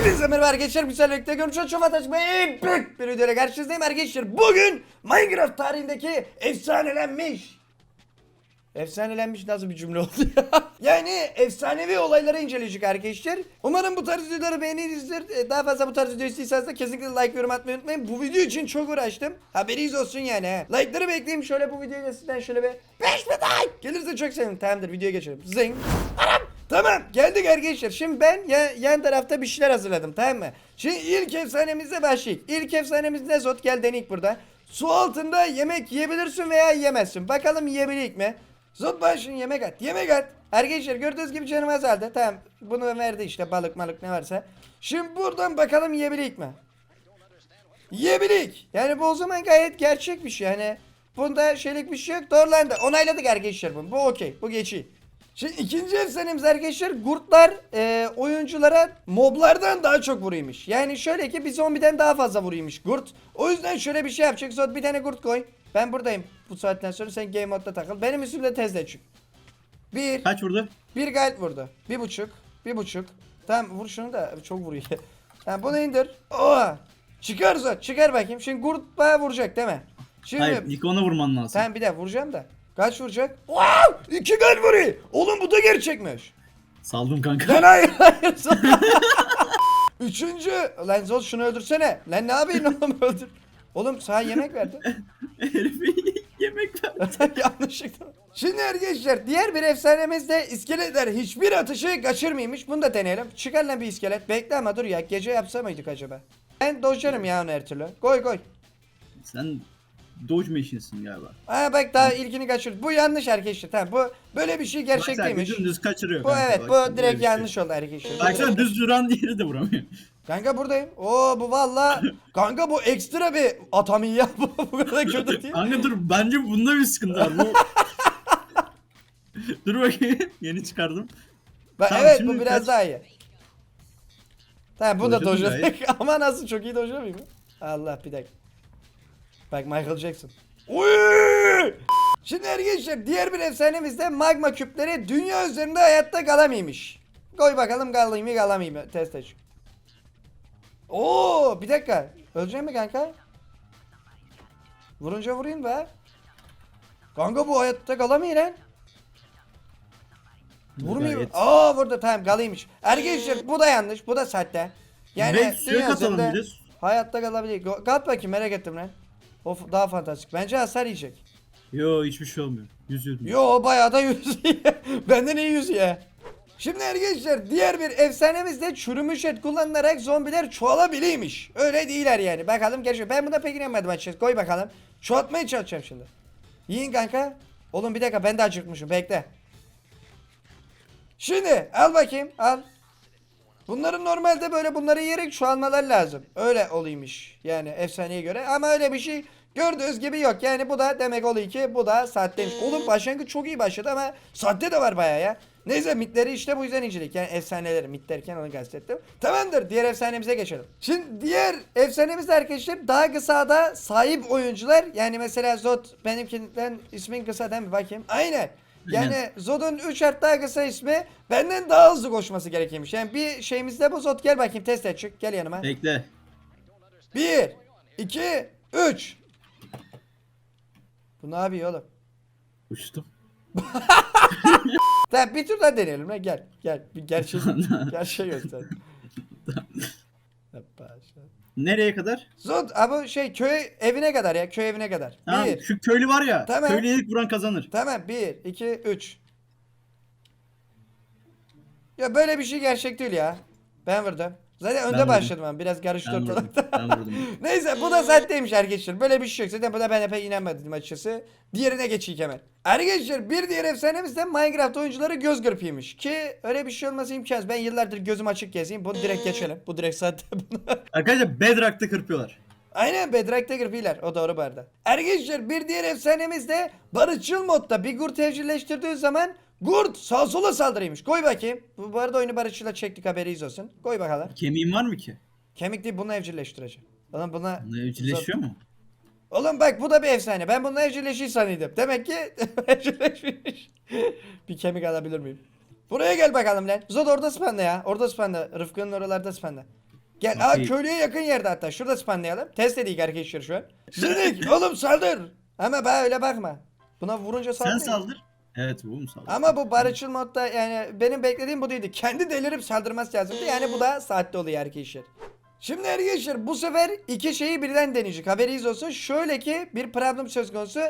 Hepinize merhaba arkadaşlar. Güzel birlikte görüşürüz. Çok ataşmayın. Büyük bir videoyla karşınızdayım arkadaşlar. Bugün Minecraft tarihindeki efsanelenmiş. Efsanelenmiş nasıl bir cümle oldu ya? yani efsanevi olayları inceleyecek arkadaşlar. Umarım bu tarz videoları beğenirsinizdir. Ee, Daha fazla bu tarz video istiyorsanız da kesinlikle like yorum atmayı unutmayın. Bu video için çok uğraştım. Haberiniz olsun yani. Like'ları bekleyeyim. Şöyle bu videoya sizden şöyle bir 5000 like. Gelirse çok sevinirim. Tamamdır videoya geçelim. Zing. Anam. Tamam geldik arkadaşlar. Şimdi ben ya, yan tarafta bir şeyler hazırladım tamam mı? Şimdi ilk efsanemizle başlayalım. İlk efsanemiz ne Zot gel denik burada. Su altında yemek yiyebilirsin veya yiyemezsin. Bakalım yiyebilecek mi? Zot başın yemek at. Yemek at. Arkadaşlar gördüğünüz gibi canım azaldı. Tamam bunu verdi işte balık malık ne varsa. Şimdi buradan bakalım yiyebilecek mi? Yiyebilik. Yani bu o zaman gayet gerçek bir şey. Yani bunda şeylik bir şey yok. Doğrulandı. Onayladık arkadaşlar bunu. Bu okey. Bu geçiyor. Şimdi ikinci efsanemiz arkadaşlar gurtlar e, oyunculara moblardan daha çok vuruyormuş. Yani şöyle ki bir zombiden daha fazla vuruyormuş gurt. O yüzden şöyle bir şey yapacak. Zot bir tane gurt koy. Ben buradayım bu saatten sonra sen game modda takıl. Benim üstümde tezde çık. Bir. Kaç vurdu? Bir gayet vurdu. Bir buçuk. Bir buçuk. Tamam vur şunu da çok vuruyor. Tamam bunu indir. Oha. Çıkar Zot çıkar bakayım. Şimdi gurt bana vuracak değil mi? Şimdi Hayır ilk ona vurman lazım. sen bir de vuracağım da. Kaç vuracak? Wow! İki gol vuruyor. Oğlum bu da gerçekmiş. Saldım kanka. Lan hayır hayır. Üçüncü. Lan Zot şunu öldürsene. Lan ne yapayım oğlum öldür. Oğlum sana yemek verdi. Herife yemek ver. Yanlışlıkla. Şimdi arkadaşlar diğer bir efsanemizde iskeletler hiçbir atışı kaçırmıyormuş. Bunu da deneyelim. Çıkar lan bir iskelet. Bekle ama dur ya. Gece yapsa mıydık acaba? Ben dojlarım ya onu her türlü. Koy koy. Sen Doge Machine'sin galiba. Aa bak daha ilkini kaçırdı. Bu yanlış arkadaşlar. Tamam bu böyle bir şey gerçek Bak sen değilmiş. dümdüz kaçırıyor Bu kanka. evet Bak, bu böyle direkt bir şey. yanlış oldu arkadaşlar. Baksana düz duran yeri de vuramıyor. Kanka buradayım. Oo bu valla. Kanka bu ekstra bir atamin ya. Bu, bu kadar kötü değil. Kanka dur bence bunda bir sıkıntı var. Bu... dur bakayım. Yeni çıkardım. Bak, Tamam, evet şimdi bu biraz kaç- daha iyi. Tamam bu da dojladık. Ama nasıl çok iyi dojlamayayım? Allah bir dakika. Bak Michael Jackson. Uy! Şimdi arkadaşlar diğer bir efsanemiz de magma küpleri dünya üzerinde hayatta kalamıyormuş. Koy bakalım kalayım mı kalamayayım mı? Test et. Oo bir dakika. Ölecek mi kanka? Vurunca vurayım be. Kanka bu hayatta kalamıyor lan. Vurmuyor. Gayet. Aa vurdu tamam kalıymış. Arkadaşlar bu da yanlış. Bu da sahte. Yani Ve suya dünya katalım üzerinde bir de. Hayatta kalabilir. Kat bakayım merak ettim lan. Of daha fantastik. Bence hasar yiyecek. Yo hiçbir şey olmuyor. Yüzüyordum. Yo bayağı da yüzüyor. Benden iyi yüzüyor. Şimdi arkadaşlar diğer bir efsanemiz de çürümüş et kullanılarak zombiler çoğalabiliyormuş. Öyle değiller yani. Bakalım gerçi ben buna pek inanmadım açıkçası. Koy bakalım. Çoğaltmaya çalışacağım şimdi. Yiyin kanka. Oğlum bir dakika ben de acıkmışım bekle. Şimdi al bakayım al. Bunların normalde böyle bunları yiyerek çoğalmaları lazım. Öyle oluymuş yani efsaneye göre ama öyle bir şey gördüğünüz gibi yok. Yani bu da demek oluyor ki bu da sahteymiş. Oğlum başlangıç çok iyi başladı ama sahte de var bayağı ya. Neyse mitleri işte bu yüzden incelik. Yani efsaneleri mit derken onu kastettim. Tamamdır diğer efsanemize geçelim. Şimdi diğer efsanemiz arkadaşlar daha kısada sahip oyuncular. Yani mesela Zot benimkinden ismin kısa değil mi bakayım. Aynen. Yani. Zod'un 3 harf daha kısa ismi benden daha hızlı koşması gerekiyormuş. Yani bir şeyimizde bu Zod gel bakayım test et çık gel yanıma. Bekle. 1 2 3 Bu ne yapıyor oğlum? Uçtum. Tamam bir tur daha deneyelim lan gel gel bir gerçek gerçek göster. Hoppa, şöyle. Nereye kadar? Zod abi şey köy evine kadar ya köy evine kadar. Tamam, 1 şu köylü var ya. Tamam. Köylüye ilk vuran kazanır. Tamam 1 2 3 Ya böyle bir şey gerçek değil ya. Ben vurdum. Zaten önde vurdum. başladım ben. Biraz karıştı Ben ortalıkta. Ben vurdum. Neyse bu da sahteymiş arkadaşlar. Böyle bir şey yok. Zaten buna ben de pek inanmadım açıkçası. Diğerine geçeyim hemen. Arkadaşlar bir diğer efsanemiz de Minecraft oyuncuları göz kırpıymış. Ki öyle bir şey olması imkansız. Ben yıllardır gözüm açık gezeyim. Bunu direkt geçelim. Bu direkt sahte. Arkadaşlar Bedrock'ta kırpıyorlar. Aynen Bedrock'ta kırpıyorlar. O doğru bu arada. Arkadaşlar bir diğer efsanemiz de barışçıl modda bir gurt evcilleştirdiği zaman Gurt sağ sola saldırıymış. Koy bakayım. Bu, bu arada oyunu barışçıla çektik haberiyiz olsun. Koy bakalım. Kemiğin var mı ki? Kemik değil bunu evcilleştireceğim. Oğlum buna... Ne evcilleşiyor mu? Oğlum bak bu da bir efsane. Ben bununla evcilleşiyor sanıyordum. Demek ki evcilleşmiş. bir kemik alabilir miyim? Buraya gel bakalım lan. Zod orada spanda ya. Orada spanda. Rıfkı'nın oralarda spanda. Gel aa Okey. köylüye yakın yerde hatta. Şurada spanlayalım. Test edik arkadaşlar şu an. Zınık oğlum saldır. Ama bana öyle bakma. Buna vurunca Sen saldırıyor. saldır. Evet bu mu saldır? Ama bu barışçıl modda yani benim beklediğim bu değildi. Kendi delirip saldırması lazımdı. Yani bu da saatte oluyor arkadaşlar. Şimdi arkadaşlar bu sefer iki şeyi birden deneyecek. Haberiniz olsun. Şöyle ki bir problem söz konusu.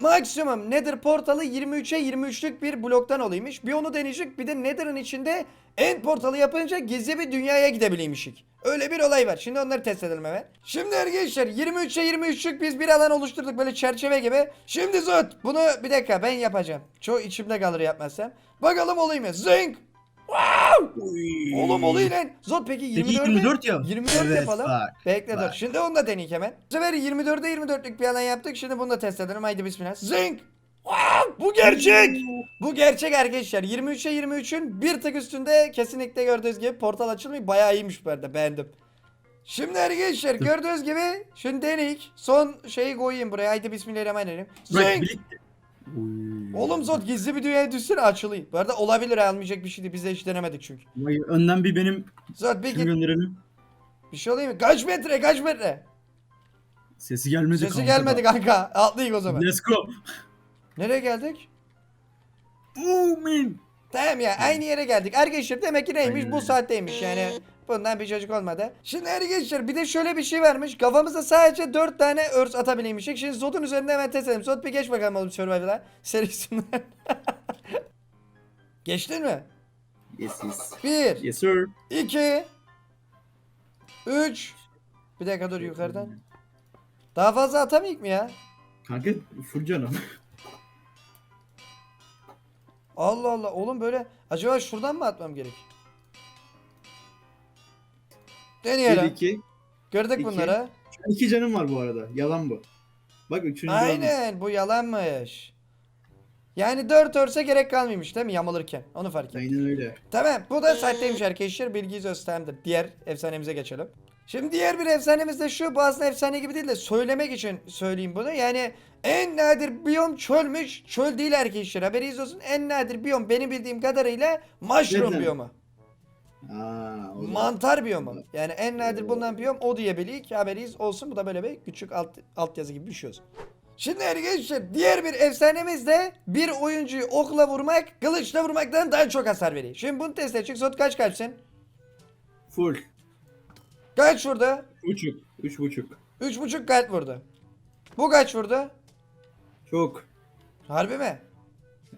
Maksimum Nether portalı 23'e 23'lük bir bloktan olaymış. Bir onu deneyecek. Bir de Nether'ın içinde end portalı yapınca gizli bir dünyaya gidebileymişik. Öyle bir olay var. Şimdi onları test edelim hemen. Şimdi arkadaşlar 23'e 23'lük biz bir alan oluşturduk böyle çerçeve gibi. Şimdi Zot bunu bir dakika ben yapacağım. Çoğu içimde kalır yapmazsam. Bakalım olayım mı? Zing! Oğlum oluyor lan. Zot peki 24 Peki 24 ya. 24 Evet, yapalım. bak, Bekle dur. bak. Şimdi onu da deneyik hemen. Bu sefer 24'e 24'lük bir alan yaptık. Şimdi bunu da test edelim. Haydi bismillah. Zing! Wow, bu gerçek. Bu gerçek arkadaşlar. 23'e 23'ün bir tık üstünde kesinlikle gördüğünüz gibi portal açılmıyor. Bayağı iyiymiş bu arada. Beğendim. Şimdi arkadaşlar gördüğünüz gibi şunu deneyik. Son şeyi koyayım buraya. Haydi bismillahirrahmanirrahim. Bırak birlikte. Oy. Oğlum Zot gizli bir dünyaya düşsene açılayım. Bu arada olabilir almayacak bir şeydi. Biz de hiç denemedik çünkü. Vay, önden bir benim Zot bir git. gönderelim. Bir şey olayım mı? Kaç metre kaç metre? Sesi gelmedi Sesi kanka gelmedi kanka. Atlayık o zaman. Let's go. Nereye geldik? Booming. Tamam ya aynı yere geldik. Arkadaşlar demek ki neymiş bu saatteymiş yani. Bundan bir çocuk olmadı. Şimdi arkadaşlar bir de şöyle bir şey varmış. Kafamıza sadece 4 tane örs atabilmişik. Şimdi Zod'un üzerinde hemen test edelim. Zod bir geç bakalım oğlum Survivor'a. Serisinden. Geçtin mi? Yes yes. 1, Yes sir. 2, 3. Bir dakika dur yukarıdan. Daha fazla atamayık mı ya? Kanka full canım. Allah Allah oğlum böyle acaba şuradan mı atmam gerek? 1 Deneyelim. 2. Gördük iki. bunları. 2 canım var bu arada. Yalan bu. Bak üçüncü. Aynen bu yalanmış. Yani 4 örse gerek kalmıyormuş değil mi yamulurken? Onu fark ettim. Aynen öyle. Tamam bu da saatteymiş arkadaşlar. Bilgi Öztem'dir. Diğer efsanemize geçelim. Şimdi diğer bir efsanemiz de şu. Bu aslında efsane gibi değil de söylemek için söyleyeyim bunu. Yani en nadir biyom çölmüş. Çöl değil arkadaşlar. Haberiniz olsun. En nadir biyom benim bildiğim kadarıyla mushroom Neden? biyomu. Aa, o da- Mantar biyomu. Yani en nadir bulunan biyom o diyebiliyik. Haberiniz olsun. Bu da böyle bir küçük alt, alt yazı gibi bir şey olsun. Şimdi arkadaşlar diğer bir efsanemiz de bir oyuncuyu okla vurmak, kılıçla vurmaktan daha çok hasar veriyor. Şimdi bunu test edecek. Zot kaç kalpsin? Full. Kaç vurdu? Buçuk. Üç buçuk. Üç buçuk kalp vurdu. Bu kaç vurdu? Çok. Harbi mi?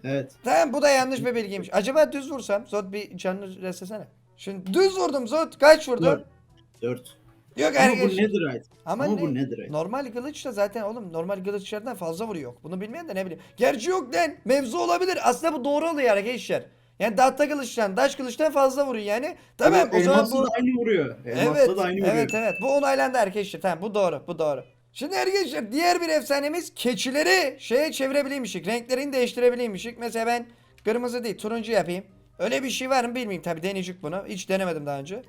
Evet. Tamam bu da yanlış bir bilgiymiş. Acaba düz vursam? Zot bir canını resesene. Şimdi düz vurdum Zot. Kaç vurdu? Dört. Dört. Yok Ama bu arkadaşlar. netherite. Ama, Ama ne? bu netherite. Normal kılıç da zaten oğlum normal kılıçlardan fazla vuruyor. Bunu bilmeyen de ne bileyim. Gerçi yok lan. Mevzu olabilir. Aslında bu doğru oluyor arkadaşlar. Yani tahta kılıçtan, taş kılıçtan fazla vuruyor yani. Tamam Ama o zaman bu... da aynı vuruyor. Elmasla Evet, da aynı vuruyor. evet, evet. Bu onaylandı arkadaşlar. Tamam bu doğru, bu doğru. Şimdi arkadaşlar diğer bir efsanemiz keçileri şeye çevirebileymişik. Renklerini değiştirebileymişik. Mesela ben kırmızı değil turuncu yapayım. Öyle bir şey var mı bilmiyorum. Tabi deneyecek bunu. Hiç denemedim daha önce.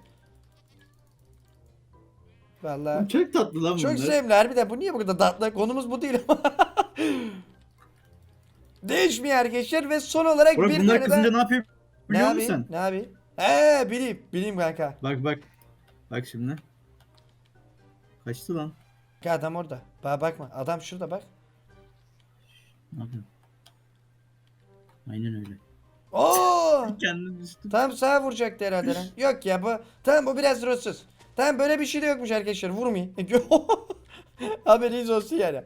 Vallahi. Çok tatlı lan Çok bunlar. sevimli harbiden bu niye bu kadar tatlı konumuz bu değil ama Değişmiyor arkadaşlar ve son olarak Burak bir bunlar tane kızınca daha ne yapıyor Ne biliyor musun yapayım? sen? Ne yapayım? He bileyim bileyim kanka Bak bak. Bak şimdi. Kaçtı lan. Kanka Adam orada Bana bakma adam şurada bak Ne yapıyor? Aynen öyle. Oo Kendini düştü. Tam sağa vuracaktı herhalde lan Yok ya bu Tamam bu biraz ruhsuz Tamam böyle bir şey de yokmuş arkadaşlar vurmayın Haberiniz olsun yani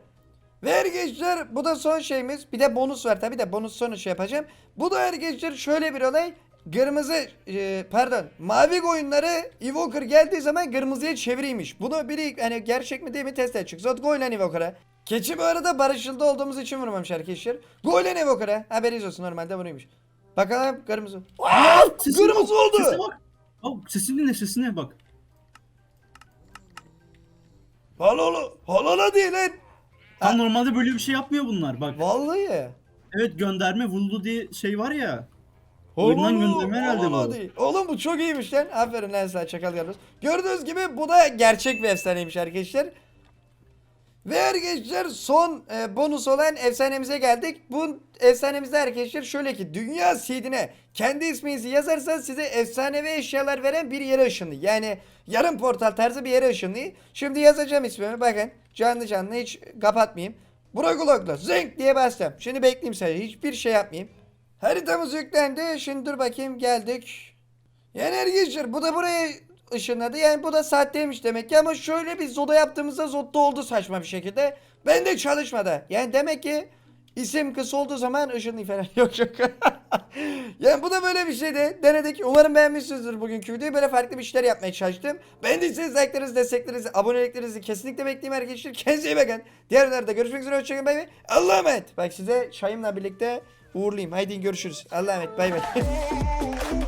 Ve arkadaşlar bu da son şeyimiz. Bir de bonus var tabi de bonus sonu şey yapacağım. Bu da arkadaşlar şöyle bir olay. Kırmızı e, pardon mavi koyunları Evoker geldiği zaman kırmızıya çeviriymiş. Bunu biri hani gerçek mi değil mi test edecek. Zot Goylan Evoker'a. Keçi bu arada barışıldı olduğumuz için vurmamış arkadaşlar. Goylan Evoker'a. Haberiniz olsun normalde vuruymuş. Bakalım kırmızı. Aa, kırmızı bak, oldu. Sesine bak. Bak sesini dinle sesine bak. Halala, halala değil lan. Ha, normalde böyle bir şey yapmıyor bunlar bak. Vallahi. Evet gönderme vurdu diye şey var ya. Oyundan gönderme herhalde bu. değil. Oğlum bu çok iyiymiş lan. Aferin lan sana çakal yalnız. Gördüğünüz gibi bu da gerçek bir efsaneymiş arkadaşlar. Ve arkadaşlar son e, bonus olan efsanemize geldik. Bu efsanemizde arkadaşlar şöyle ki dünya seedine kendi isminizi yazarsanız size efsanevi eşyalar veren bir yere ışınlıyor. Yani yarım portal tarzı bir yere ışınlıyor. Şimdi yazacağım ismimi bakın canlı canlı hiç kapatmayayım. Broglogla zınk diye bastım. Şimdi bekleyeyim sadece hiçbir şey yapmayayım. Haritamız yüklendi. Şimdi dur bakayım geldik. Yani bu da buraya ışınladı. Yani bu da saatteymiş demek ki ama şöyle bir zoda yaptığımızda zodda oldu saçma bir şekilde. Ben de çalışmadı. Yani demek ki isim kısa olduğu zaman ışınlı falan yok yok. yani bu da böyle bir şeydi. Denedik. Umarım beğenmişsinizdir bugünkü videoyu. Böyle farklı bir şeyler yapmaya çalıştım. Beğendiyseniz like'larınızı, desteklerinizi, aboneliklerinizi kesinlikle bekleyeyim arkadaşlar. Kendinize iyi bakın. Diğer videolarda görüşmek üzere. Hoşçakalın. Bay bay. Allah'a emanet. Bak size çayımla birlikte uğurlayayım. Haydi görüşürüz. Allah'a emanet. Bay bay.